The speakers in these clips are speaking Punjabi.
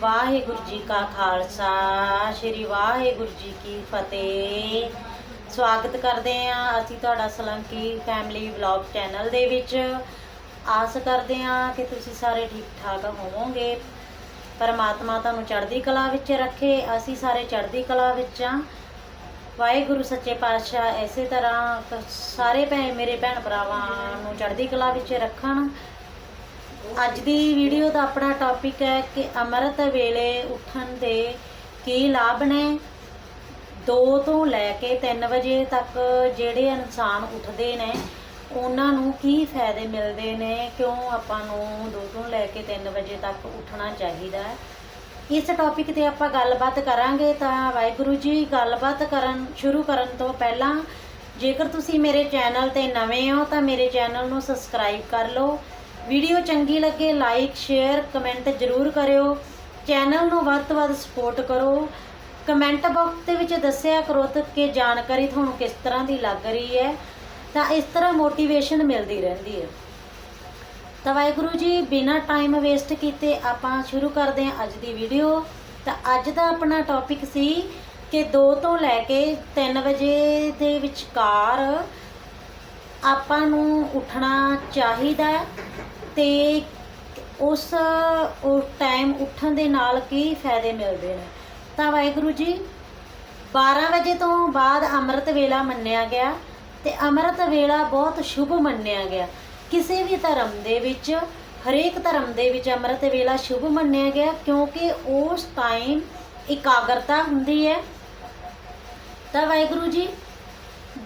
ਵਾਹਿਗੁਰੂ ਜੀ ਕਾ ਖਾਲਸਾ, ਸ੍ਰੀ ਵਾਹਿਗੁਰੂ ਜੀ ਕੀ ਫਤਿਹ। ਸਵਾਗਤ ਕਰਦੇ ਹਾਂ ਅਸੀਂ ਤੁਹਾਡਾ ਸਲੰਕੀ ਫੈਮਿਲੀ ਵਲੌਗ ਚੈਨਲ ਦੇ ਵਿੱਚ। ਆਸ ਕਰਦੇ ਹਾਂ ਕਿ ਤੁਸੀਂ ਸਾਰੇ ਠੀਕ ਠਾਕ ਹੋਵੋਗੇ। ਪਰਮਾਤਮਾ ਤੁਹਾਨੂੰ ਚੜ੍ਹਦੀ ਕਲਾ ਵਿੱਚ ਰੱਖੇ, ਅਸੀਂ ਸਾਰੇ ਚੜ੍ਹਦੀ ਕਲਾ ਵਿੱਚ ਆ ਵਾਹਿਗੁਰੂ ਸੱਚੇ ਪਾਤਸ਼ਾਹ ਇਸੇ ਤਰ੍ਹਾਂ ਸਾਰੇ ਭੈਣ ਮੇਰੇ ਭੈਣ ਭਰਾਵਾਂ ਨੂੰ ਚੜ੍ਹਦੀ ਕਲਾ ਵਿੱਚ ਰੱਖਣ ਅੱਜ ਦੀ ਵੀਡੀਓ ਦਾ ਆਪਣਾ ਟੌਪਿਕ ਹੈ ਕਿ ਅੰਮ੍ਰਿਤ ਵੇਲੇ ਉੱਠਣ ਦੇ ਕੀ ਲਾਭ ਨੇ? 2 ਤੋਂ ਲੈ ਕੇ 3 ਵਜੇ ਤੱਕ ਜਿਹੜੇ ਇਨਸਾਨ ਉੱਠਦੇ ਨੇ, ਉਹਨਾਂ ਨੂੰ ਕੀ ਫਾਇਦੇ ਮਿਲਦੇ ਨੇ? ਕਿਉਂ ਆਪਾਂ ਨੂੰ 2 ਤੋਂ ਲੈ ਕੇ 3 ਵਜੇ ਤੱਕ ਉੱਠਣਾ ਚਾਹੀਦਾ ਹੈ? ਇਸ ਟੌਪਿਕ ਤੇ ਆਪਾਂ ਗੱਲਬਾਤ ਕਰਾਂਗੇ ਤਾਂ ਵਾਹਿਗੁਰੂ ਜੀ, ਗੱਲਬਾਤ ਕਰਨ, ਸ਼ੁਰੂ ਕਰਨ ਤੋਂ ਪਹਿਲਾਂ ਜੇਕਰ ਤੁਸੀਂ ਮੇਰੇ ਚੈਨਲ ਤੇ ਨਵੇਂ ਹੋ ਤਾਂ ਮੇਰੇ ਚੈਨਲ ਨੂੰ ਸਬਸਕ੍ਰਾਈਬ ਕਰ ਲਓ। ਵੀਡੀਓ ਚੰਗੀ ਲੱਗੇ ਲਾਈਕ ਸ਼ੇਅਰ ਕਮੈਂਟ ਜ਼ਰੂਰ ਕਰਿਓ। ਚੈਨਲ ਨੂੰ ਵੱਧ ਤੋਂ ਵੱਧ ਸਪੋਰਟ ਕਰੋ। ਕਮੈਂਟ ਬਾਕਸ ਦੇ ਵਿੱਚ ਦੱਸਿਆ ਕਰੋ ਤਾਂ ਕਿ ਜਾਣਕਾਰੀ ਤੁਹਾਨੂੰ ਕਿਸ ਤਰ੍ਹਾਂ ਦੀ ਲੱਗ ਰਹੀ ਹੈ। ਤਾਂ ਇਸ ਤਰ੍ਹਾਂ ਮੋਟੀਵੇਸ਼ਨ ਮਿਲਦੀ ਰਹਿੰਦੀ ਹੈ। ਤਾਂ ਵਾਹਿਗੁਰੂ ਜੀ, ਬਿਨਾਂ ਟਾਈਮ ਵੇਸਟ ਕੀਤੇ ਆਪਾਂ ਸ਼ੁਰੂ ਕਰਦੇ ਹਾਂ ਅੱਜ ਦੀ ਵੀਡੀਓ ਤਾਂ ਅੱਜ ਦਾ ਆਪਣਾ ਟੌਪਿਕ ਸੀ ਕਿ 2 ਤੋਂ ਲੈ ਕੇ 3 ਵਜੇ ਦੇ ਵਿਚਕਾਰ ਆਪਾਂ ਨੂੰ ਉੱਠਣਾ ਚਾਹੀਦਾ ਤੇ ਉਸ ਉਸ ਟਾਈਮ ਉੱਠਣ ਦੇ ਨਾਲ ਕੀ ਫਾਇਦੇ ਮਿਲਦੇ ਨੇ? ਤਾਂ ਵਾਹਿਗੁਰੂ ਜੀ 12 ਵਜੇ ਤੋਂ ਬਾਅਦ ਅੰਮ੍ਰਿਤ ਵੇਲਾ ਮੰਨਿਆ ਗਿਆ ਤੇ ਅੰਮ੍ਰਿਤ ਵੇਲਾ ਬਹੁਤ ਸ਼ੁਭ ਮੰਨਿਆ ਗਿਆ। ਕਿਸੇ ਵੀ ਧਰਮ ਦੇ ਵਿੱਚ, ਹਰੇਕ ਧਰਮ ਦੇ ਵਿੱਚ ਅੰਮ੍ਰਿਤ ਵੇਲਾ ਸ਼ੁਭ ਮੰਨਿਆ ਗਿਆ ਕਿਉਂਕਿ ਉਸ ਟਾਈਮ ਇਕਾਗਰਤਾ ਹੁੰਦੀ ਹੈ। ਤਾਂ ਵਾਹਿਗੁਰੂ ਜੀ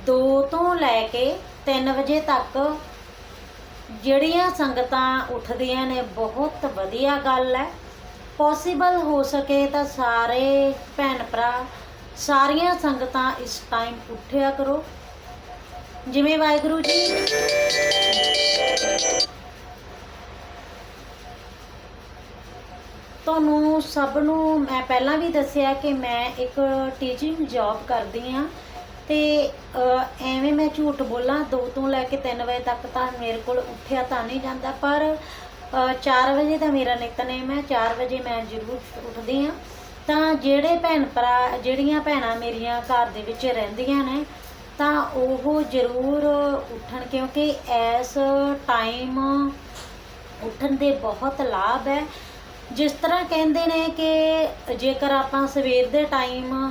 2 ਤੋਂ ਲੈ ਕੇ 3 ਵਜੇ ਤੱਕ ਜਿਹੜੀਆਂ ਸੰਗਤਾਂ ਉੱਠਦੀਆਂ ਨੇ, ਬਹੁਤ ਵਧੀਆ ਗੱਲ ਹੈ। ਪੋਸੀਬਲ ਹੋ ਸਕੇ ਤਾਂ ਸਾਰੇ ਭੈਣ ਭਰਾ ਸਾਰੀਆਂ ਸੰਗਤਾਂ ਇਸ ਟਾਈਮ ਉੱਠਿਆ ਕਰੋ। ਜਿਵੇਂ ਵਾਹਿਗੁਰੂ ਜੀ ਤੁਹਾਨੂੰ ਸਭ ਨੂੰ ਮੈਂ ਪਹਿਲਾਂ ਵੀ ਦੱਸਿਆ ਕਿ ਮੈਂ ਇੱਕ ਟੀਚਿੰਗ ਜੌਬ ਕਰਦੀ ਆ ਤੇ ਐਵੇਂ ਮੈਂ ਝੂਠ ਬੋਲਾਂ 2 ਤੋਂ ਲੈ ਕੇ 3 ਵਜੇ ਤੱਕ ਤਾਂ ਮੇਰੇ ਕੋਲ ਉੱਠਿਆ ਤਾਂ ਨਹੀਂ ਜਾਂਦਾ, ਪਰ 4 ਵਜੇ ਦਾ ਮੇਰਾ ਨਿਤਨੇਮ ਹੈ 4 ਵਜੇ ਮੈਂ ਜ਼ਰੂਰ ਉੱਠਦੀ ਹਾਂ। ਤਾਂ ਜਿਹੜੇ ਭੈਣ ਭਰਾ, ਜਿਹੜੀਆਂ ਭੈਣਾਂ ਮੇਰੀਆਂ ਘਰ ਦੇ ਵਿੱਚ ਰਹਿੰਦੀਆਂ ਨੇ, ਤਾਂ ਉਹ ਜ਼ਰੂਰ ਉੱਠਣ, ਕਿਉਂਕਿ ਇਸ ਟਾਈਮ ਉੱਠਣ ਦੇ ਬਹੁਤ ਲਾਭ ਹੈ। ਜਿਸ ਤਰ੍ਹਾਂ ਕਹਿੰਦੇ ਨੇ ਕਿ ਜੇਕਰ ਆਪਾਂ ਸਵੇਰ ਦੇ ਟਾਈਮ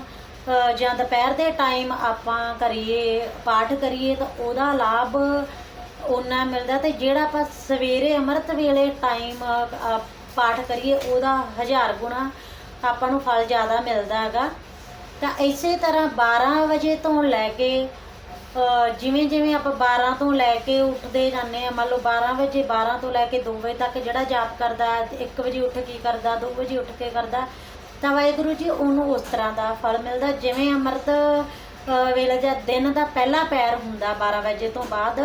ਜਾਂ ਦੁਪਹਿਰ ਦੇ ਟਾਈਮ ਆਪਾਂ ਕਰੀਏ, ਪਾਠ ਕਰੀਏ, ਤਾਂ ਉਹਦਾ ਲਾਭ ਉਹਨਾਂ ਮਿਲਦਾ ਤੇ ਜਿਹੜਾ ਆਪਾਂ ਸਵੇਰੇ ਅੰਮ੍ਰਿਤ ਵੇਲੇ ਟਾਈਮ ਪਾਠ ਕਰੀਏ, ਉਹਦਾ ਹਜ਼ਾਰ ਗੁਣਾ ਆਪਾਂ ਨੂੰ ਫਲ ਜ਼ਿਆਦਾ ਮਿਲਦਾ ਹੈਗਾ। ਤਾਂ ਇਸੇ ਤਰ੍ਹਾਂ 12 ਵਜੇ ਤੋਂ ਲੈ ਕੇ ਜਿਵੇਂ ਜਿਵੇਂ ਆਪਾਂ 12 ਤੋਂ ਲੈ ਕੇ ਉੱਠਦੇ ਜਾਂਦੇ ਆ ਮੰਨ ਲਓ 12 ਵਜੇ 12 ਤੋਂ ਲੈ ਕੇ 2 ਵਜੇ ਤੱਕ ਜਿਹੜਾ ਜਾਪ ਕਰਦਾ 1 ਵਜੇ ਉੱਠ ਕੇ ਕਰਦਾ 2 ਵਜੇ ਉੱਠ ਕੇ ਕਰਦਾ ਤਾਂ ਵਾਹਿਗੁਰੂ ਜੀ, ਉਹਨੂੰ ਉਸ ਤਰ੍ਹਾਂ ਦਾ ਫਲ ਮਿਲਦਾ, ਜਿਵੇਂ ਅੰਮ੍ਰਿਤ ਵੇਲੇ ਜਾਂ ਦਿਨ ਦਾ ਪਹਿਲਾ ਪੈਰ ਹੁੰਦਾ 12 ਵਜੇ ਤੋਂ ਬਾਅਦ,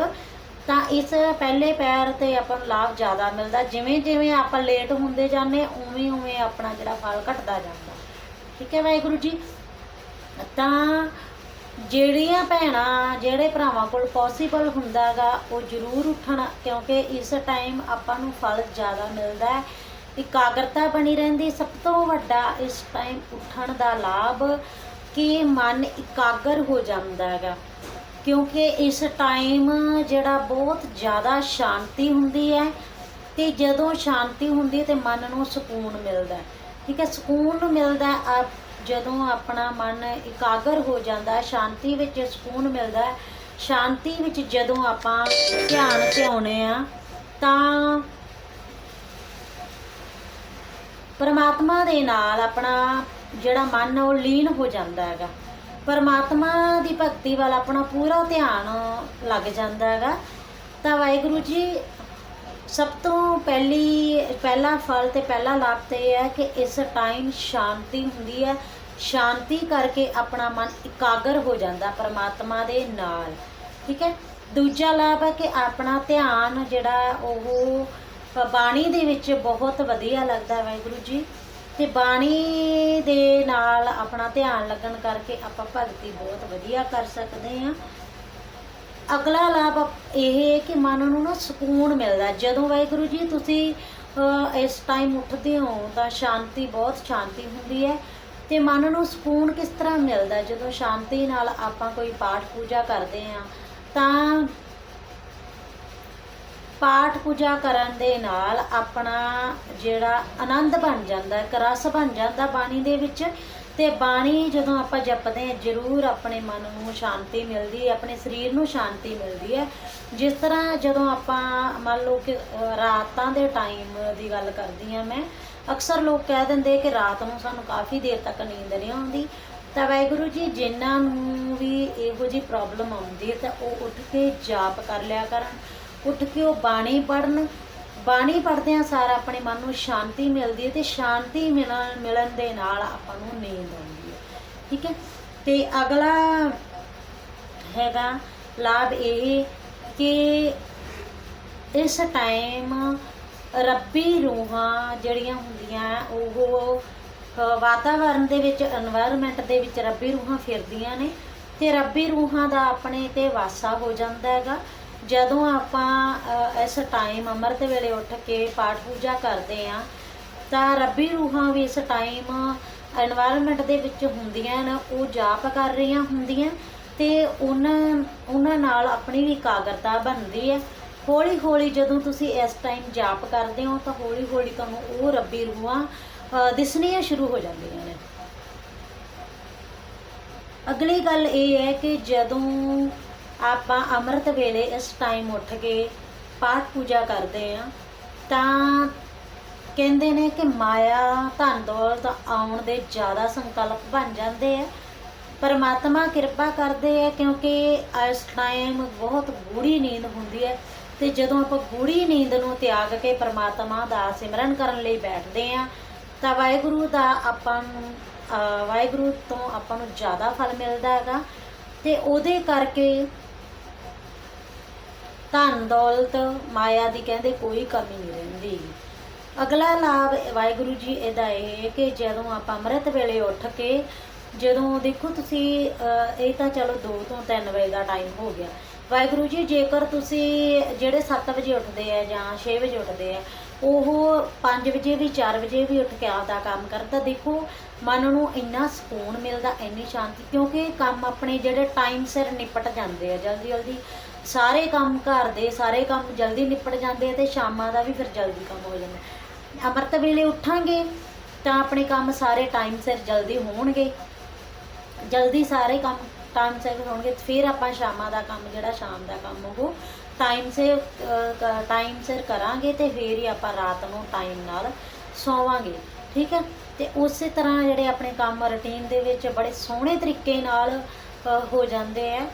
ਤਾਂ ਇਸ ਪਹਿਲੇ ਪੈਰ ਤੇ ਆਪਾਂ ਨੂੰ ਲਾਭ ਜ਼ਿਆਦਾ ਮਿਲਦਾ। ਜਿਵੇਂ ਜਿਵੇਂ ਆਪਾਂ ਲੇਟ ਹੁੰਦੇ ਜਾਂਦੇ, ਉਵੇਂ ਉਵੇਂ ਆਪਣਾ ਜਿਹੜਾ ਫਲ ਘਟਦਾ ਜਾਂਦਾ। ਠੀਕ ਹੈ ਵਾਹਿਗੁਰੂ ਜੀ? ਤਾਂ ਜਿਹੜੀਆਂ ਭੈਣਾਂ, ਜਿਹੜੇ ਭਰਾਵਾਂ ਕੋਲ ਪੋਸੀਬਲ ਹੁੰਦਾਗਾ, ਉਹ ਜ਼ਰੂਰ ਉੱਠਣ, ਕਿਉਂਕਿ ਇਸ ਟਾਈਮ ਆਪਾਂ ਨੂੰ ਫਲ ਜ਼ਿਆਦਾ ਮਿਲਦਾ ਹੈ। ਇਕਾਗਰਤਾ ਬਣੀ ਰਹਿੰਦੀ ਸਭ ਤੋਂ ਵੱਡਾ ਇਸ ਟਾਈਮ ਉੱਠਣ ਦਾ ਲਾਭ ਕਿ ਮਨ ਇਕਾਗਰ ਹੋ ਜਾਂਦਾ ਹੈਗਾ। ਕਿਉਂਕਿ ਇਸ ਟਾਈਮ ਜਿਹੜਾ ਬਹੁਤ ਜ਼ਿਆਦਾ ਸ਼ਾਂਤੀ ਹੁੰਦੀ ਹੈ ਤੇ ਜਦੋਂ ਸ਼ਾਂਤੀ ਹੁੰਦੀ ਹੈ ਤੇ ਮਨ ਨੂੰ ਸਕੂਨ ਮਿਲਦਾ ਠੀਕ ਹੈ, ਸਕੂਨ ਮਿਲਦਾ ਹੈ। ਆ- ਜਦੋਂ ਆਪਣਾ ਮਨ ਇਕਾਗਰ ਹੋ ਜਾਂਦਾ ਸ਼ਾਂਤੀ ਵਿੱਚ ਸਕੂਨ ਮਿਲਦਾ ਸ਼ਾਂਤੀ ਵਿੱਚ ਜਦੋਂ ਆਪਾਂ ਧਿਆਨ ਧਿਆਉਣੇ ਆ, ਤਾਂ ਪਰਮਾਤਮਾ ਦੇ ਨਾਲ ਆਪਣਾ ਜਿਹੜਾ ਮਨ, ਉਹ ਲੀਨ ਹੋ ਜਾਂਦਾ ਹੈਗਾ। ਪਰਮਾਤਮਾ ਦੀ ਭਗਤੀ ਵੱਲ ਆਪਣਾ ਪੂਰਾ ਧਿਆਨ ਲੱਗ ਜਾਂਦਾ ਹੈਗਾ। ਤਾਂ ਵਾਹਿਗੁਰੂ ਜੀ, ਸਭ ਤੋਂ ਪਹਿਲੀ, ਪਹਿਲਾ ਫਲ ਤੇ ਪਹਿਲਾ ਲਾਭ ਤੇ ਇਹ ਹੈ ਕਿ ਇਸ ਟਾਈਮ ਸ਼ਾਂਤੀ ਹੁੰਦੀ ਹੈ। ਸ਼ਾਂਤੀ ਕਰਕੇ ਆਪਣਾ ਮਨ ਇਕਾਗਰ ਹੋ ਜਾਂਦਾ ਪਰਮਾਤਮਾ ਦੇ ਨਾਲ। ਠੀਕ ਹੈ? ਦੂਜਾ ਲਾਭ ਹੈ ਕਿ ਆਪਣਾ ਧਿਆਨ ਜਿਹੜਾ ਉਹ ਬਾਣੀ ਦੇ ਵਿੱਚ ਬਹੁਤ ਵਧੀਆ ਲੱਗਦਾ ਵਾਹਿਗੁਰੂ ਜੀ। ਤੇ ਬਾਣੀ ਦੇ ਨਾਲ ਆਪਣਾ ਧਿਆਨ ਲੱਗਣ ਕਰਕੇ ਆਪਾਂ ਭਗਤੀ ਬਹੁਤ ਵਧੀਆ ਕਰ ਸਕਦੇ ਹਾਂ। ਅਗਲਾ ਲਾਭ ਇਹ ਹੈ ਕਿ ਮਨ ਨੂੰ ਨਾ ਸਕੂਨ ਮਿਲਦਾ। ਜਦੋਂ ਵਾਹਿਗੁਰੂ ਜੀ ਤੁਸੀਂ ਇਸ ਟਾਈਮ ਉੱਠਦੇ ਹੋ ਤਾਂ ਸ਼ਾਂਤੀ, ਬਹੁਤ ਸ਼ਾਂਤੀ ਹੁੰਦੀ ਹੈ। ਤੇ ਮਨ ਨੂੰ ਸਕੂਨ ਕਿਸ ਤਰ੍ਹਾਂ ਮਿਲਦਾ? ਜਦੋਂ ਸ਼ਾਂਤੀ ਨਾਲ ਆਪਾਂ ਕੋਈ ਪਾਠ ਪੂਜਾ ਕਰਦੇ ਆ ਤਾਂ ਪਾਠ ਪੂਜਾ ਕਰਨ ਦੇ ਨਾਲ ਆਪਣਾ ਜਿਹੜਾ ਆਨੰਦ ਬਣ ਜਾਂਦਾ ਹੈ, ਇੱਕ ਰਸ ਬਣ ਜਾਂਦਾ ਬਾਣੀ ਦੇ ਵਿੱਚ। ਤੇ ਬਾਣੀ ਜਦੋਂ ਆਪਾਂ ਜਪਦੇ ਹਾਂ ਜ਼ਰੂਰ ਆਪਣੇ ਮਨ ਨੂੰ ਸ਼ਾਂਤੀ ਮਿਲਦੀ ਹੈ ਆਪਣੇ ਸਰੀਰ ਨੂੰ ਸ਼ਾਂਤੀ ਮਿਲਦੀ ਹੈ। ਜਿਸ ਤਰ੍ਹਾਂ ਜਦੋਂ ਆਪਾਂ ਮੰਨ ਲਓ ਕਿ ਰਾਤਾਂ ਦੇ ਟਾਈਮ ਦੀ ਗੱਲ ਕਰਦੀ ਹਾਂ ਮੈਂ ਅਕਸਰ ਲੋਕ ਕਹਿ ਦਿੰਦੇ ਕਿ ਰਾਤ ਨੂੰ ਸਾਨੂੰ ਕਾਫੀ ਦੇਰ ਤੱਕ ਨੀਂਦ ਨਹੀਂ ਆਉਂਦੀ। ਤਾਂ ਵਾਹਿਗੁਰੂ ਜੀ ਜਿਨ੍ਹਾਂ ਨੂੰ ਵੀ ਇਹੋ ਜੀ ਪ੍ਰੋਬਲਮ ਆਉਂਦੀ ਹੈ ਤਾਂ ਉਹ ਉੱਠ ਕੇ ਜਾਪ ਕਰ ਲਿਆ ਕਰਨ। ਉੱਠ ਕੇ ਉਹ ਬਾਣੀ ਪੜਨ ਬਾਣੀ ਪੜਦੇ ਆ ਸਾਰਾ ਆਪਣੇ ਮਨ ਨੂੰ ਸ਼ਾਂਤੀ ਮਿਲਦੀ ਹੈ ਤੇ ਸ਼ਾਂਤੀ ਮਿਲਣ ਮਿਲਣ ਦੇ ਨਾਲ ਆਪਾਂ ਨੂੰ ਨੀਂਦ ਆਉਂਦੀ ਹੈ। ਠੀਕ ਹੈ? ਤੇ ਅਗਲਾ ਹੈਗਾ ਲਾਭ ਇਹ ਕਿ ਇਸ ਟਾਈਮ ਰੱਬੀ ਰੂਹਾਂ ਜਿਹੜੀਆਂ ਹੁੰਦੀਆਂ, ਉਹ ਵਾਤਾਵਰਣ ਦੇ ਵਿੱਚ এনवायरमेंट ਦੇ ਵਿੱਚ ਰੱਬੀ ਰੂਹਾਂ ਫਿਰਦੀਆਂ ਨੇ ਤੇ ਰੱਬੀ ਰੂਹਾਂ ਦਾ ਆਪਣੇ ਤੇ ਵਾਸਾ ਹੋ ਜਾਂਦਾ ਹੈਗਾ। ਜਦੋਂ ਆਪਾਂ ਇਸ ਟਾਈਮ ਅੰਮ੍ਰਿਤ ਵੇਲੇ ਉੱਠ ਕੇ ਪਾਠ ਪੂਜਾ ਕਰਦੇ ਆ ਤਾਂ ਰੱਬੀ ਰੂਹਾਂ ਵੀ ਇਸ ਟਾਈਮ এনवायरमेंट ਦੇ ਵਿੱਚ ਹੁੰਦੀਆਂ ਨਾ ਉਹ ਜਾਪ ਕਰ ਰਹੀਆਂ ਹੁੰਦੀਆਂ ਤੇ ਉਹਨਾਂ ਉਹਨਾਂ ਨਾਲ ਆਪਣੀ ਵੀ ਇਕਾਗਰਤਾ ਬਣਦੀ ਹੈ। ਹੌਲੀ ਹੌਲੀ ਜਦੋਂ ਤੁਸੀਂ ਇਸ ਟਾਈਮ ਜਾਪ ਕਰਦੇ ਹੋ, ਤਾਂ ਹੌਲੀ ਹੌਲੀ ਤੁਹਾਨੂੰ ਉਹ ਰੱਬੀ ਰੂਹਾਂ ਦਿਸਣੀਆਂ ਸ਼ੁਰੂ ਹੋ ਜਾਂਦੀਆਂ ਨੇ। ਅਗਲੀ ਗੱਲ ਇਹ ਹੈ ਕਿ ਜਦੋਂ ਆਪਾਂ ਅੰਮ੍ਰਿਤ ਵੇਲੇ ਇਸ ਟਾਈਮ ਉੱਠ ਕੇ ਪਾਠ ਪੂਜਾ ਕਰਦੇ ਆ ਤਾਂ ਕਹਿੰਦੇ ਨੇ ਕਿ ਮਾਇਆ, ਧਨ ਦੌਲਤ ਆਉਣ ਦੇ ਜ਼ਿਆਦਾ ਸੰਕਲਪ ਬਣ ਜਾਂਦੇ ਆ। ਪਰਮਾਤਮਾ ਕਿਰਪਾ ਕਰਦੇ ਆ ਕਿਉਂਕਿ ਇਸ ਟਾਈਮ ਬਹੁਤ ਗੂੜੀ ਨੀਂਦ ਹੁੰਦੀ ਹੈ ਤੇ ਜਦੋਂ ਆਪਾਂ ਗੂੜੀ ਨੀਂਦ ਨੂੰ ਤਿਆਗ ਕੇ ਪਰਮਾਤਮਾ ਦਾ ਸਿਮਰਨ ਕਰਨ ਲਈ ਬੈਠਦੇ ਆ ਤਾਂ ਵਾਹਿਗੁਰੂ ਦਾ ਆਪਾਂ ਨੂੰ ਵਾਹਿਗੁਰੂ ਤੋਂ ਆਪਾਂ ਨੂੰ ਜ਼ਿਆਦਾ ਫਲ ਮਿਲਦਾ ਹੈਗਾ। ਤੇ ਉਹਦੇ ਕਰਕੇ ਧਨ ਦੌਲਤ ਮਾਇਆ ਦੀ ਕਹਿੰਦੇ ਕੋਈ ਕਮੀ ਨਹੀਂ ਰਹਿੰਦੀ। ਅਗਲਾ ਲਾਭ ਵਾਹਿਗੁਰੂ ਜੀ ਇਹਦਾ ਇਹ ਕਿ ਜਦੋਂ ਆਪਾਂ ਅੰਮ੍ਰਿਤ ਵੇਲੇ ਉੱਠ ਕੇ ਜਦੋਂ ਦੇਖੋ ਤੁਸੀਂ ਇਹ ਤਾਂ ਚਲੋ 2 ਤੋਂ 3 ਵਜੇ ਦਾ ਟਾਈਮ ਹੋ ਗਿਆ। ਵਾਹਿਗੁਰੂ ਜੀ, ਜੇਕਰ ਤੁਸੀਂ ਜਿਹੜੇ 7 ਵਜੇ ਉੱਠਦੇ ਆ ਜਾਂ 6 ਵਜੇ ਉੱਠਦੇ ਆ, ਉਹ 5 ਵਜੇ ਵੀ 4 ਵਜੇ ਵੀ ਉੱਠ ਕੇ ਆਪਦਾ ਕੰਮ ਕਰਦਾ ਦੇਖੋ ਮਨ ਨੂੰ ਇੰਨਾ ਸਕੂਨ ਮਿਲਦਾ, ਇੰਨੀ ਸ਼ਾਂਤੀ, ਕਿਉਂਕਿ ਕੰਮ ਆਪਣੇ ਜਿਹੜੇ ਟਾਈਮ ਸਿਰ ਨਿਪਟ ਜਾਂਦੇ ਆ ਜਲਦੀ ਜਲਦੀ ਸਾਰੇ ਕੰਮ ਘਰ ਦੇ, ਸਾਰੇ ਕੰਮ ਜਲਦੀ ਨਿਪਟ ਜਾਂਦੇ ਆ ਤੇ ਸ਼ਾਮਾਂ ਦਾ ਵੀ ਫਿਰ ਜਲਦੀ ਕੰਮ ਹੋ ਜਾਂਦਾ। ਅੰਮ੍ਰਿਤ ਵੇਲੇ ਉੱਠਾਂਗੇ ਤਾਂ ਆਪਣੇ ਕੰਮ ਸਾਰੇ ਟਾਈਮ ਸਿਰ ਜਲਦੀ ਹੋਣਗੇ। ਜਲਦੀ ਸਾਰੇ ਕੰਮ ਟਾਈਮ ਸਿਰ ਹੋਣਗੇ, ਫਿਰ ਆਪਾਂ ਸ਼ਾਮਾਂ ਦਾ ਕੰਮ, ਜਿਹੜਾ ਸ਼ਾਮ ਦਾ ਕੰਮ ਉਹ ਟਾਈਮ ਸਿਰ ਟਾਈਮ ਸਿਰ ਕਰਾਂਗੇ ਤੇ ਫਿਰ ਹੀ ਆਪਾਂ ਰਾਤ ਨੂੰ ਟਾਈਮ ਨਾਲ ਸੌਵਾਂਗੇ, ਠੀਕ ਹੈ ਤੇ ਉਸੇ ਤਰ੍ਹਾਂ ਜਿਹੜੇ ਆਪਣੇ ਕੰਮ ਰੁਟੀਨ ਦੇ ਵਿੱਚ ਬੜੇ ਸੋਹਣੇ ਤਰੀਕੇ ਨਾਲ ਹੋ ਜਾਂਦੇ ਆ।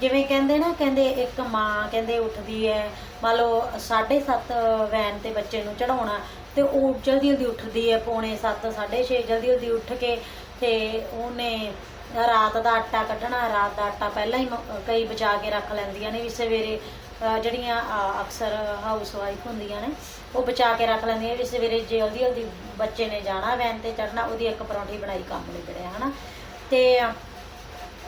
ਜਿਵੇਂ ਕਹਿੰਦੇ ਨਾ, ਕਹਿੰਦੇ ਇੱਕ ਮਾਂ ਕਹਿੰਦੇ ਉੱਠਦੀ ਹੈ ਮੰਨ ਲਓ 7:30 ਵੈਨ ਤੇ ਬੱਚੇ ਨੂੰ ਚੜਾਉਣਾ ਤੇ ਉਹ ਜਲਦੀ ਜਲਦੀ ਉੱਠਦੀ ਹੈ ਪੌਣੇ 7 6:30 ਜਲਦੀ ਜਲਦੀ ਉੱਠ ਕੇ ਤੇ ਉਹਨੇ ਰਾਤ ਦਾ ਆਟਾ ਕੱਢਣਾ, ਰਾਤ ਦਾ ਆਟਾ ਪਹਿਲਾਂ ਹੀ ਮ- ਕਈ ਬਚਾ ਕੇ ਰੱਖ ਲੈਂਦੀਆਂ ਨੇ, ਵੀ ਸਵੇਰੇ ਜਿਹੜੀਆਂ ਅਕਸਰ ਹਾਊਸ ਵਾਈਫ ਹੁੰਦੀਆਂ ਨੇ, ਉਹ ਬਚਾ ਕੇ ਰੱਖ ਲੈਂਦੀਆਂ ਵੀ ਸਵੇਰੇ ਜਲਦੀ ਜਲਦੀ ਬੱਚੇ ਨੇ ਜਾਣਾ ਵੈਨ ਤੇ ਚੜਨਾ ਉਹਦੀ ਇੱਕ ਪਰੌਂਠੀ ਬਣਾਈ ਕੰਮ ਨਿਬੜਿਆ ਹਨਾ? ਤੇ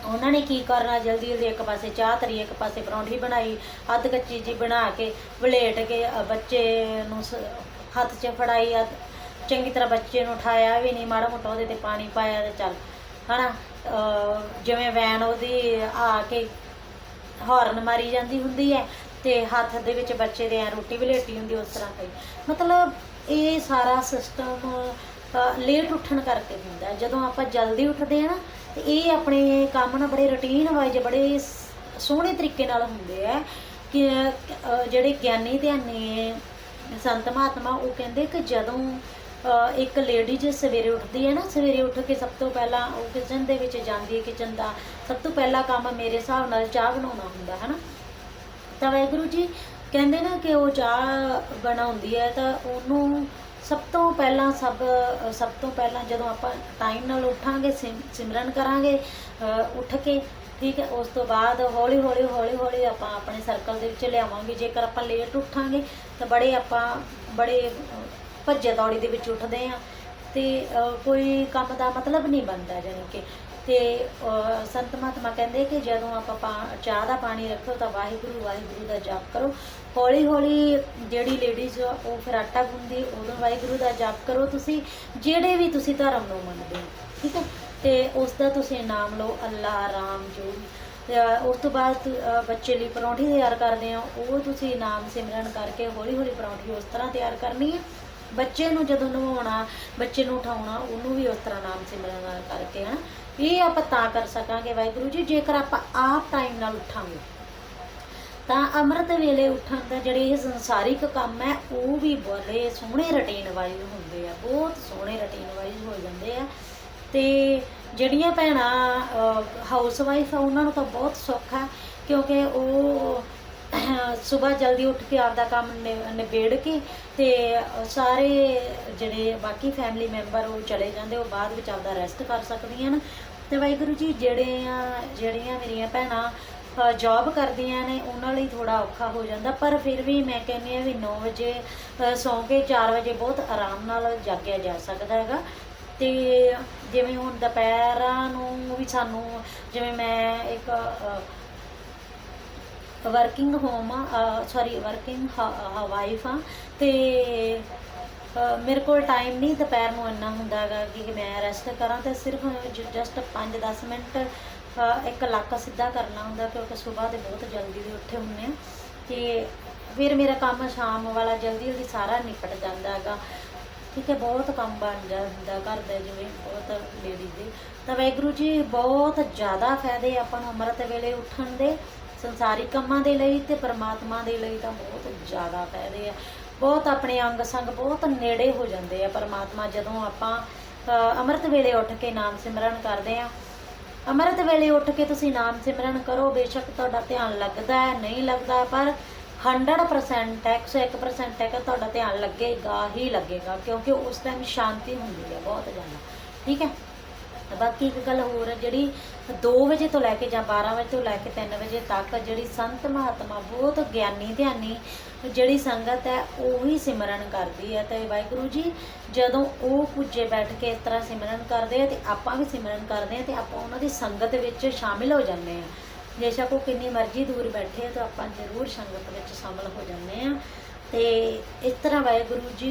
ਉਹਨਾਂ ਨੇ ਕੀ ਕਰਨਾ? ਜਲਦੀ ਜਲਦੀ ਇੱਕ ਪਾਸੇ ਚਾਹ ਤਰੀ ਇੱਕ ਪਾਸੇ ਪਰੌਂਠੀ ਬਣਾਈ ਅੱਧ ਕੱਚੀ ਜੀ ਬਣਾ ਕੇ ਵਲੇਟ ਕੇ ਅ, ਬੱਚੇ ਨੂੰ ਸ- ਹੱਥ 'ਚ ਫੜਾਈ ਅੱਧ- ਚੰਗੀ ਤਰ੍ਹਾਂ ਬੱਚੇ ਨੂੰ ਉਠਾਇਆ ਵੀ ਨਹੀਂ ਮਾੜਾ ਮੋਟਾ ਉਹਦੇ ਤੇ ਪਾਣੀ ਪਾਇਆ ਤੇ ਚੱਲ। ਹਨਾ? ਅ, ਜਿਵੇਂ ਵੈਨ ਉਹਦੀ ਆ ਕੇ ਹਾਰਨ ਮਾਰੀ ਜਾਂਦੀ ਹੁੰਦੀ ਹੈ ਤੇ ਹੱਥ ਦੇ ਵਿੱਚ ਬੱਚੇ ਦੇ ਐਂ ਰੋਟੀ ਵੀ ਲੇਟੀ ਹੁੰਦੀ ਉਸ ਤਰ੍ਹਾਂ ਕਈ ਮਤਲਬ ਇਹ ਸਾਰਾ ਸਿਸਟਮ ਲੇਟ ਉੱਠਣ ਕਰਕੇ ਹੁੰਦਾ। ਹੈ। ਜਦੋਂ ਆਪਾਂ ਜਲਦੀ ਉੱਠਦੇ ਆ ਨਾ ਤੇ ਇਹ ਆਪਣੇ ਕੰਮ ਨਾ ਬੜੇ ਰੁਟੀਨ ਵਾਈਜ਼ ਬੜੇ ਸੋਹਣੇ ਤਰੀਕੇ ਨਾਲ ਹੁੰਦੇ ਆ ਕਿ ਜਿਹੜੇ ਗਿਆਨੀ ਧਿਆਨੀ ਸੰਤ ਮਹਾਤਮਾ, ਉਹ ਕਹਿੰਦੇ ਕਿ ਜਦੋਂ ਇੱਕ ਲੇਡੀ ਜੇ ਸਵੇਰੇ ਉੱਠਦੀ ਹੈ ਨਾ, ਸਵੇਰੇ ਉੱਠ ਕੇ ਸਭ ਤੋਂ ਪਹਿਲਾਂ ਉਹ ਕਿਚਨ ਦੇ ਵਿੱਚ ਜਾਂਦੀ ਹੈ ਕਿਚਨ ਦਾ, ਸਭ ਤੋਂ ਪਹਿਲਾ ਕੰਮ ਮੇਰੇ ਹਿਸਾਬ ਨਾਲ ਚਾਹ ਬਣਾਉਣਾ ਹੁੰਦਾ ਹੈ ਨਾ ਤਾਂ ਵਾਹਿਗੁਰੂ ਜੀ ਕਹਿੰਦੇ ਨਾ ਕਿ ਉਹ ਚਾਹ ਬਣਾਉਂਦੀ ਹੈ ਤਾਂ ਉਹਨੂੰ ਸਭ ਤੋਂ ਪਹਿਲਾਂ ਸਭ ਸਭ ਤੋਂ ਪਹਿਲਾਂ ਜਦੋਂ ਆਪਾਂ ਟਾਈਮ ਨਾਲ ਉੱਠਾਂਗੇ, ਸਿਮ- ਸਿਮਰਨ ਕਰਾਂਗੇ ਉੱਠ ਕੇ, ਠੀਕ ਹੈ, ਉਸ ਤੋਂ ਬਾਅਦ ਹੌਲੀ ਹੌਲੀ ਹੌਲੀ ਹੌਲੀ ਆਪਾਂ ਆਪਣੇ ਸਰਕਲ ਦੇ ਵਿੱਚ ਲਿਆਵਾਂਗੇ। ਜੇਕਰ ਆਪਾਂ ਲੇਟ ਉੱਠਾਂਗੇ, ਤਾਂ ਬੜੇ ਆਪਾਂ, ਬੜੇ ਭੱਜੇ ਦੌੜੀ ਦੇ ਵਿੱਚ ਉੱਠਦੇ ਆ ਤੇ ਕੋਈ ਕੰਮ ਦਾ ਮਤਲਬ ਨਹੀਂ ਬਣਦਾ, ਜਾਣੀ ਕਿ। ਤੇ ਸੰਤ ਮਹਾਤਮਾ ਕਹਿੰਦੇ ਕਿ ਜਦੋਂ ਆਪਾਂ ਪਾ- ਚਾਹ ਦਾ ਪਾਣੀ ਰੱਖੋ, ਤਾਂ ਵਾਹਿਗੁਰੂ ਵਾਹਿਗੁਰੂ ਦਾ ਜਾਪ ਕਰੋ। ਹੌਲੀ ਹੌਲੀ ਜਿਹੜੀ ਲੇਡੀਜ਼ ਉਹ ਫਿਰ ਆਟਾ ਗੁੰਦੀ ਉਦੋਂ ਵਾਹਿਗੁਰੂ ਦਾ ਜਾਪ ਕਰੋ ਤੁਸੀਂ, ਜਿਹੜੇ ਵੀ ਤੁਸੀਂ ਧਰਮ ਨੂੰ ਮੰਨਦੇ ਹੋ, ਠੀਕ ਹੈ? ਤੇ ਉਸ ਦਾ ਤੁਸੀਂ ਨਾਮ ਲਓ ਅੱਲਾ, ਰਾਮ, ਜੋ ਉਸ ਤੋਂ ਬਾਅਦ ਬੱਚੇ ਲਈ ਪਰੌਂਠੀ ਤਿਆਰ ਕਰਦੇ ਆ, ਉਹ ਤੁਸੀਂ ਨਾਮ ਸਿਮਰਨ ਕਰਕੇ ਹੌਲੀ ਹੌਲੀ ਪਰੌਂਠੀ ਉਸ ਤਰ੍ਹਾਂ ਤਿਆਰ ਕਰਨੀ ਹੈ। ਬੱਚੇ ਨੂੰ ਜਦੋਂ ਨਵਾਉਣਾ, ਬੱਚੇ ਨੂੰ ਉਠਾਉਣਾ, ਉਹਨੂੰ ਵੀ ਉਸ ਤਰ੍ਹਾਂ ਨਾਮ ਸਿਮਰਨ ਨਾਲ ਕਰਕੇ, ਹਨਾ? ਇਹ ਆਪਾਂ ਤਾਂ ਕਰ ਸਕਾਂਗੇ ਵਾਹਿਗੁਰੂ ਜੀ, ਜੇਕਰ ਆਪਾਂ ਆਪ ਟਾਈਮ ਨਾਲ ਉੱਠਾਂਗੇ। ਤਾਂ ਅੰਮ੍ਰਿਤ ਵੇਲੇ ਉੱਠਣ ਦਾ ਜਿਹੜੇ ਇਹ ਸੰਸਾਰਿਕ ਕੰਮ ਹੈ, ਉਹ ਵੀ ਬੜੇ ਸੋਹਣੇ ਰੁਟੀਨ ਵਾਈਜ਼ ਹੁੰਦੇ ਆ, ਬਹੁਤ ਸੋਹਣੇ ਰੁਟੀਨ ਵਾਈਜ਼ ਹੋ ਜਾਂਦੇ ਆ। ਤੇ ਜਿਹੜੀਆਂ ਭੈਣਾਂ ਹਾਊਸ ਵਾਈਫ ਆ, ਉਹਨਾਂ ਨੂੰ ਤਾਂ ਬਹੁਤ ਸੌਖਾ ਕਿਉਂਕਿ ਉਹ ਸਵੇਰ ਜਲਦੀ ਉੱਠ ਕੇ ਆਪਦਾ ਕੰਮ ਨਿ- ਨਿਬੇੜ ਕੇ ਤੇ ਸਾਰੇ ਜਿਹੜੇ ਬਾਕੀ ਫੈਮਿਲੀ ਮੈਂਬਰ ਉਹ ਚਲੇ ਜਾਂਦੇ, ਉਹ ਬਾਅਦ ਵਿੱਚ ਆਪਦਾ ਰੈਸਟ ਕਰ ਸਕਦੀਆਂ ਨੇ ਤੇ ਵਾਹਿਗੁਰੂ ਜੀ ਜਿਹੜੇ ਆ ਜਿਹੜੀਆਂ ਮੇਰੀਆਂ ਭੈਣਾਂ ਜੌਬ ਕਰਦੀਆਂ ਨੇ, ਉਹਨਾਂ ਲਈ ਥੋੜਾ ਔਖਾ ਹੋ ਜਾਂਦਾ, ਪਰ ਫਿਰ ਵੀ ਮੈਂ ਕਹਿੰਦੀ ਆ ਵੀ 9 ਵਜੇ ਸੌਂ ਕੇ 4 ਵਜੇ ਬਹੁਤ ਆਰਾਮ ਨਾਲ ਜਾਗਿਆ ਜਾ ਸਕਦਾ ਹੈਗਾ। ਤੇ ਜਿਵੇਂ ਹੁਣ ਦੁਪਹਿਰਾਂ ਨੂੰ ਵੀ ਸਾਨੂੰ, ਜਿਵੇਂ ਮੈਂ ਇੱਕ ਵਰਕਿੰਗ ਹੋਮ ਆ ਸੌਰੀ ਵਰਕਿੰਗ ਵਾਈਫ ਆ ਤੇ ਮੇਰੇ ਕੋਲ ਟਾਈਮ ਨਹੀਂ ਦੁਪਹਿਰ ਨੂੰ ਇੰਨਾ ਹੁੰਦਾ ਹੈਗਾ ਕਿ ਮੈਂ ਰੈਸਟ ਕਰਾਂ, ਤੇ ਸਿਰਫ ਜਸਟ 5-10 ਮਿੰਟ ਇੱਕ ਲੱਕ ਸਿੱਧਾ ਕਰਨਾ ਹੁੰਦਾ ਕਿਉਂਕਿ ਸਵੇਰ ਦੇ ਬਹੁਤ ਜਲਦੀ ਦੇ ਉੱਠੇ ਹੁੰਨੇ ਆ। ਤੇ ਫਿਰ ਮੇਰਾ ਕੰਮ ਸ਼ਾਮ ਵਾਲਾ ਜਲਦੀ ਜਲਦੀ ਸਾਰਾ ਨਿਪਟ ਜਾਂਦਾ ਹੈਗਾ। ਠੀਕ ਹੈ, ਬਹੁਤ ਕੰਮ ਬਣ ਜਾਂਦਾ ਘਰ ਦੇ ਜਿਵੇਂ ਬਹੁਤ ਲੇਡੀ ਦੇ। ਤਾਂ ਵਾਹਿਗੁਰੂ ਜੀ, ਬਹੁਤ ਜ਼ਿਆਦਾ ਫਾਇਦੇ ਆਪਾਂ ਨੂੰ ਅੰਮ੍ਰਿਤ ਵੇਲੇ ਉੱਠਣ ਦੇ ਸੰਸਾਰੀ ਕੰਮਾਂ ਦੇ ਲਈ ਤੇ ਪਰਮਾਤਮਾ ਦੇ ਲਈ ਤਾਂ ਬਹੁਤ ਜ਼ਿਆਦਾ ਫਾਇਦੇ ਆ। ਬਹੁਤ ਆਪਣੇ ਅੰਗ ਸੰਗ ਬਹੁਤ ਨੇੜੇ ਹੋ ਜਾਂਦੇ ਆ ਪਰਮਾਤਮਾ। ਜਦੋਂ ਆਪਾਂ ਅੰਮ੍ਰਿਤ ਵੇਲੇ ਉੱਠ ਕੇ ਨਾਮ ਸਿਮਰਨ ਕਰਦੇ ਆ ਅੰਮ੍ਰਿਤ ਵੇਲੇ ਉੱਠ ਕੇ ਤੁਸੀਂ ਨਾਮ ਸਿਮਰਨ ਕਰੋ, ਬੇਸ਼ੱਕ ਤੁਹਾਡਾ ਧਿਆਨ ਲੱਗਦਾ ਹੈ, ਨਹੀਂ ਲੱਗਦਾ, ਪਰ 100% ਹੈ 101% ਹੈ ਕਿ ਤੁਹਾਡਾ ਧਿਆਨ ਲੱਗੇਗਾ ਹੀ ਲੱਗੇਗਾ, ਕਿਉਂਕਿ ਉਸ ਟਾਈਮ ਸ਼ਾਂਤੀ ਹੁੰਦੀ ਹੈ ਬਹੁਤ ਜ਼ਿਆਦਾ। ਠੀਕ ਹੈ? ਬਾਕੀ ਇੱਕ ਗੱਲ ਹੋਰ ਹੈ, ਜਿਹੜੀ 2 ਵਜੇ ਤੋਂ ਲੈ ਕੇ ਜਾਂ 12 ਵਜੇ ਤੋਂ ਲੈ ਕੇ 3 ਵਜੇ ਤੱਕ ਜਿਹੜੀ ਸੰਤ ਮਹਾਤਮਾ ਬਹੁਤ ਗਿਆਨੀ ਧਿਆਨੀ ਜਿਹੜੀ ਸੰਗਤ ਹੈ, ਉਹੀ ਸਿਮਰਨ ਕਰਦੀ ਹੈ ਤੇ ਵਾਹਿਗੁਰੂ ਜੀ, ਜਦੋਂ ਉਹ ਪੁੱਜੇ ਬੈਠ ਕੇ ਇਸ ਤਰ੍ਹਾਂ ਸਿਮਰਨ ਕਰਦੇ ਆ ਤੇ ਆਪਾਂ ਵੀ ਸਿਮਰਨ ਕਰਦੇ ਆ ਤੇ ਆਪਾਂ ਉਹਨਾਂ ਦੀ ਸੰਗਤ ਵਿੱਚ ਸ਼ਾਮਿਲ ਹੋ ਜਾਂਦੇ ਆ। ਬੇਸ਼ੱਕ ਉਹ ਕਿੰਨੀ ਮਰਜ਼ੀ ਦੂਰ ਬੈਠੇ ਆ ਤਾਂ ਆਪਾਂ ਜ਼ਰੂਰ ਸੰਗਤ ਵਿੱਚ ਸ਼ਾਮਿਲ ਹੋ ਜਾਂਦੇ ਆ। ਤੇ ਇਸ ਤਰ੍ਹਾਂ ਵਾਹਿਗੁਰੂ ਜੀ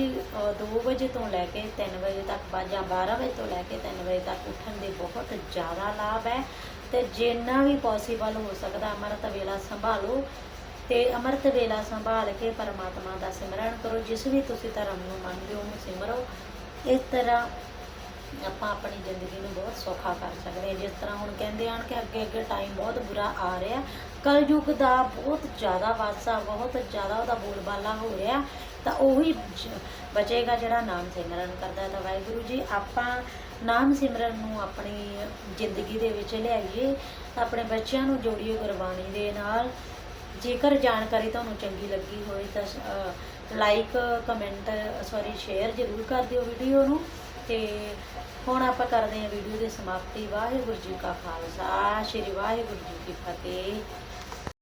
2 ਵਜੇ ਤੋਂ ਲੈ ਕੇ 3 ਵਜੇ ਤੱਕ ਜਾਂ 12 ਵਜੇ ਤੋਂ ਲੈ ਕੇ 3 ਵਜੇ ਤੱਕ ਉੱਠਣ ਦੇ ਬਹੁਤ ਜ਼ਿਆਦਾ ਲਾਭ ਹੈ। ਤੇ ਜਿੰਨਾ ਵੀ ਪੋਸੀਬਲ ਹੋ ਸਕਦਾ ਅੰਮ੍ਰਿਤ ਵੇਲਾ ਸੰਭਾਲੋ ਤੇ ਅੰਮ੍ਰਿਤ ਵੇਲਾ ਸੰਭਾਲ ਕੇ ਪਰਮਾਤਮਾ ਦਾ ਸਿਮਰਨ ਕਰੋ, ਜਿਸ ਵੀ ਤੁਸੀਂ ਧਰਮ ਨੂੰ ਮੰਨਦੇ ਹੋ, ਉਹਨੂੰ ਸਿਮਰੋ। ਇਸ ਤਰ੍ਹਾਂ ਆਪਾਂ ਆਪਣੀ ਜ਼ਿੰਦਗੀ ਨੂੰ ਬਹੁਤ ਸੌਖਾ ਕਰ ਸਕਦੇ ਹਾਂ। ਜਿਸ ਤਰ੍ਹਾਂ ਹੁਣ ਕਹਿੰਦੇ ਹਨ ਕਿ ਅੱਗੇ ਅੱਗੇ ਟਾਈਮ ਬਹੁਤ ਬੁਰਾ ਆ ਰਿਹਾ ਕਲਯੁਗ ਦਾ ਬਹੁਤ ਜ਼ਿਆਦਾ ਵਾਸਾ ਬਹੁਤ ਜ਼ਿਆਦਾ ਉਹਦਾ ਬੋਲਬਾਲਾ ਹੋ ਰਿਹਾ, ਤਾਂ ਉਹੀ ਬਚੇਗਾ ਜਿਹੜਾ ਨਾਮ ਸਿਮਰਨ ਕਰਦਾ ਤਾਂ ਵਾਹਿਗੁਰੂ ਜੀ, ਆਪਾਂ ਨਾਮ ਸਿਮਰਨ ਨੂੰ ਆਪਣੀ ਜ਼ਿੰਦਗੀ ਦੇ ਵਿੱਚ ਲਿਆਈਏ, ਆਪਣੇ ਬੱਚਿਆਂ ਨੂੰ ਜੋੜੀਏ ਗੁਰਬਾਣੀ ਦੇ ਨਾਲ। ਜੇਕਰ ਜਾਣਕਾਰੀ ਤੁਹਾਨੂੰ ਚੰਗੀ ਲੱਗੀ ਹੋਵੇ ਤਾਂ ਲਾਈਕ ਕਮੈਂਟ ਸੌਰੀ ਸ਼ੇਅਰ ਜ਼ਰੂਰ ਕਰ ਦਿਓ ਵੀਡੀਓ ਨੂੰ। ਤੇ ਹੁਣ ਆਪਾਂ ਕਰਦੇ ਹਾਂ ਵੀਡੀਓ ਦੀ ਸਮਾਪਤੀ। ਵਾਹਿਗੁਰੂ ਜੀ ਕਾ ਖਾਲਸਾ, ਸ੍ਰੀ ਵਾਹਿਗੁਰੂ ਜੀ ਕੀ ਫਤਿਹ।